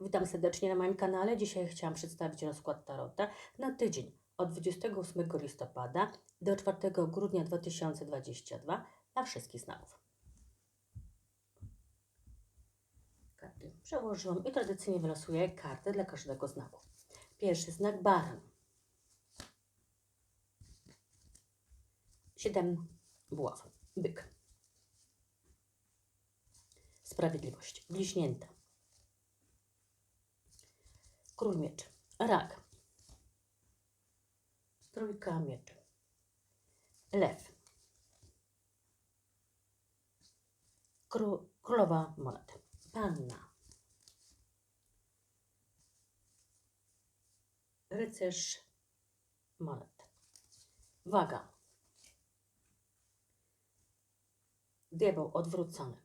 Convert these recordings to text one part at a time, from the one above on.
Witam serdecznie na moim kanale. Dzisiaj chciałam przedstawić rozkład Tarota na tydzień od 28 listopada do 4 grudnia 2022 dla wszystkich znaków. Karty przełożyłam i tradycyjnie wylosuję kartę dla każdego znaku. Pierwszy znak baran. Siedem buław. Byk. Sprawiedliwość. Bliźnięta. Król mieczy. Rak. Trójka mieczy. Lew. Kró- królowa monet. Panna. Rycerz monet. Waga. Diabeł odwrócony.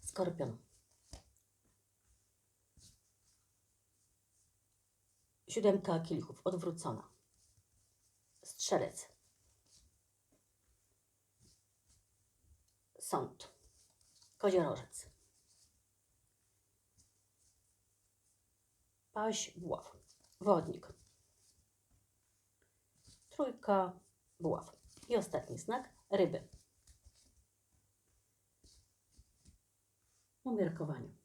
Skorpion. Siódemka kielichów odwrócona. Strzelec. Sąd. Koziorożec. Paź buław. Wodnik. Trójka buław. I ostatni znak ryby. Umiarkowanie.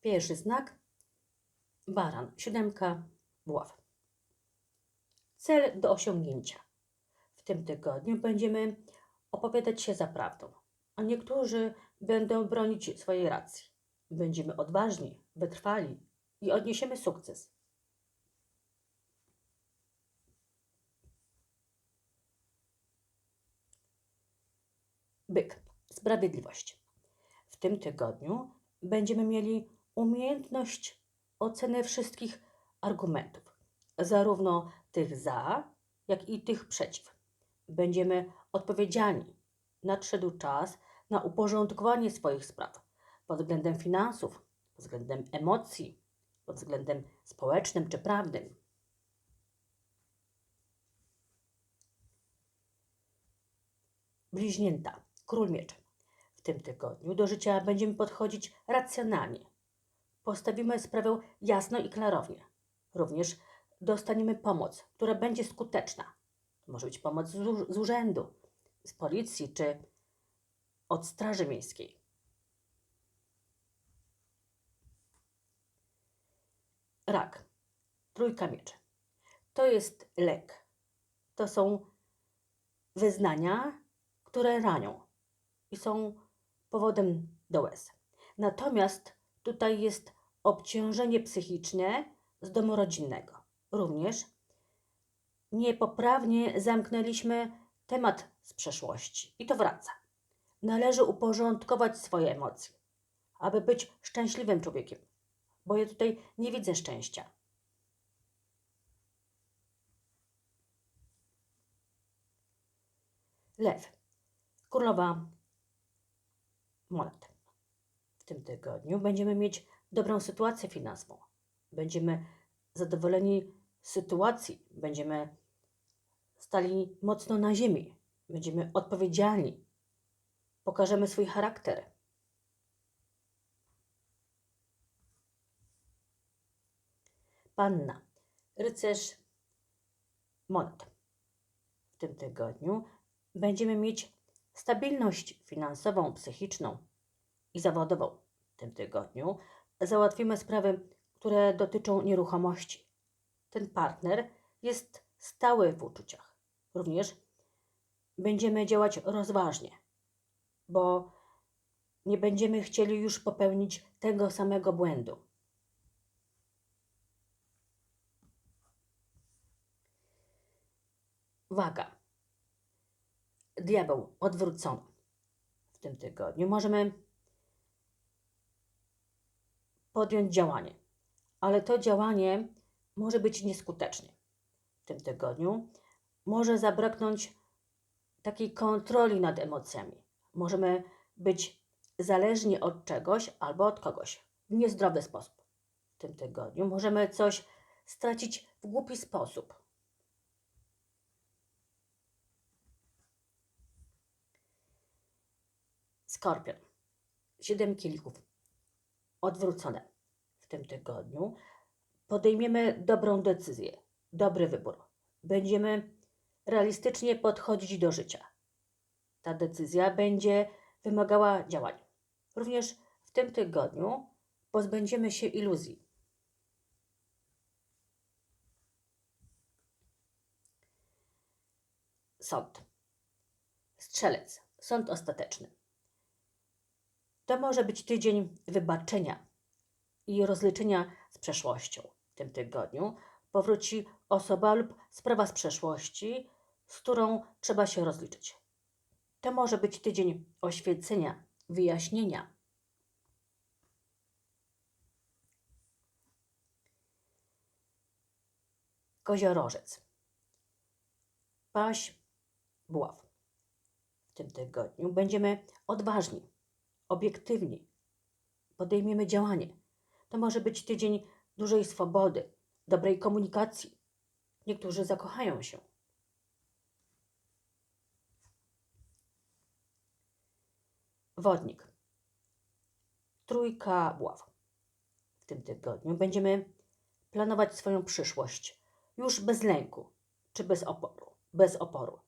Pierwszy znak baran, siódemka buław. Cel do osiągnięcia. W tym tygodniu będziemy opowiadać się za prawdą, a niektórzy będą bronić swojej racji. Będziemy odważni, wytrwali i odniesiemy sukces. Byk, sprawiedliwość. W tym tygodniu będziemy mieli umiejętność oceny wszystkich argumentów, zarówno tych za, jak i tych przeciw. Będziemy odpowiedzialni. Nadszedł czas na uporządkowanie swoich spraw pod względem finansów, pod względem emocji, pod względem społecznym czy prawnym. Bliźnięta, król mieczy. W tym tygodniu do życia będziemy podchodzić racjonalnie. Postawimy sprawę jasno i klarownie. Również dostaniemy pomoc, która będzie skuteczna. Może być pomoc z urzędu, z policji czy od Straży Miejskiej. Rak. Trójka mieczy. To jest lek. To są wyznania, które ranią i są powodem do łez. Natomiast tutaj jest obciążenie psychiczne z domu rodzinnego. Również niepoprawnie zamknęliśmy temat z przeszłości i to wraca. Należy uporządkować swoje emocje, aby być szczęśliwym człowiekiem, bo ja tutaj nie widzę szczęścia. Lew. Królowa monet. W tym tygodniu będziemy mieć dobrą sytuację finansową. Będziemy zadowoleni z sytuacji. Będziemy stali mocno na ziemi. Będziemy odpowiedzialni. Pokażemy swój charakter. Panna. Rycerz monet. W tym tygodniu będziemy mieć stabilność finansową, psychiczną i zawodową. W tym tygodniu załatwimy sprawy, które dotyczą nieruchomości. Ten partner jest stały w uczuciach. Również będziemy działać rozważnie, bo nie będziemy chcieli już popełnić tego samego błędu. Waga. Diabeł odwrócony. W tym tygodniu możemy podjąć działanie, ale to działanie może być nieskuteczne w tym tygodniu. Może zabraknąć takiej kontroli nad emocjami. Możemy być zależni od czegoś albo od kogoś w niezdrowy sposób w tym tygodniu. Możemy coś stracić w głupi sposób. Skorpion. Siedem kielichów. Odwrócone. W tym tygodniu podejmiemy dobrą decyzję, dobry wybór. Będziemy realistycznie podchodzić do życia. Ta decyzja będzie wymagała działań. Również w tym tygodniu pozbędziemy się iluzji. Sąd. Strzelec. Sąd ostateczny. To może być tydzień wybaczenia i rozliczenia z przeszłością. W tym tygodniu powróci osoba lub sprawa z przeszłości, z którą trzeba się rozliczyć. To może być tydzień oświecenia, wyjaśnienia. Koziorożec. Paź, buław. W tym tygodniu będziemy odważni, obiektywni. Podejmiemy działanie. To może być tydzień dużej swobody, dobrej komunikacji. Niektórzy zakochają się. Wodnik. Trójka buław. W tym tygodniu będziemy planować swoją przyszłość już bez lęku czy bez oporu. Bez oporu.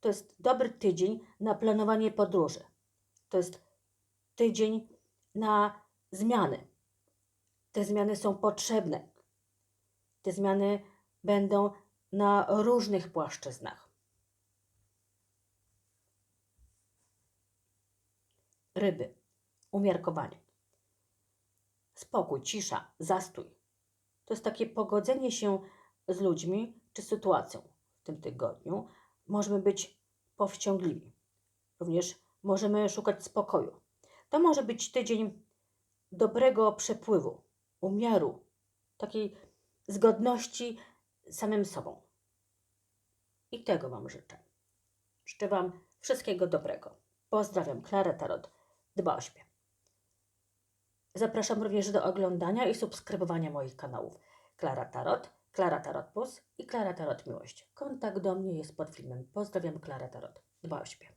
To jest dobry tydzień na planowanie podróży. To jest tydzień na zmiany. Te zmiany są potrzebne. Te zmiany będą na różnych płaszczyznach. Ryby. Umiarkowanie. Spokój, cisza, zastój. To jest takie pogodzenie się z ludźmi czy sytuacją. W tym tygodniu możemy być powściągliwi. Również możemy szukać spokoju. To może być tydzień dobrego przepływu, umiaru, takiej zgodności z samym sobą. I tego Wam życzę. Życzę Wam wszystkiego dobrego. Pozdrawiam, Klara Tarot. Dba o siebie. Zapraszam również do oglądania i subskrybowania moich kanałów. Klara Tarot, Klara Tarot Plus i Klara Tarot Miłość. Kontakt do mnie jest pod filmem. Pozdrawiam, Klara Tarot. Dba o siebie.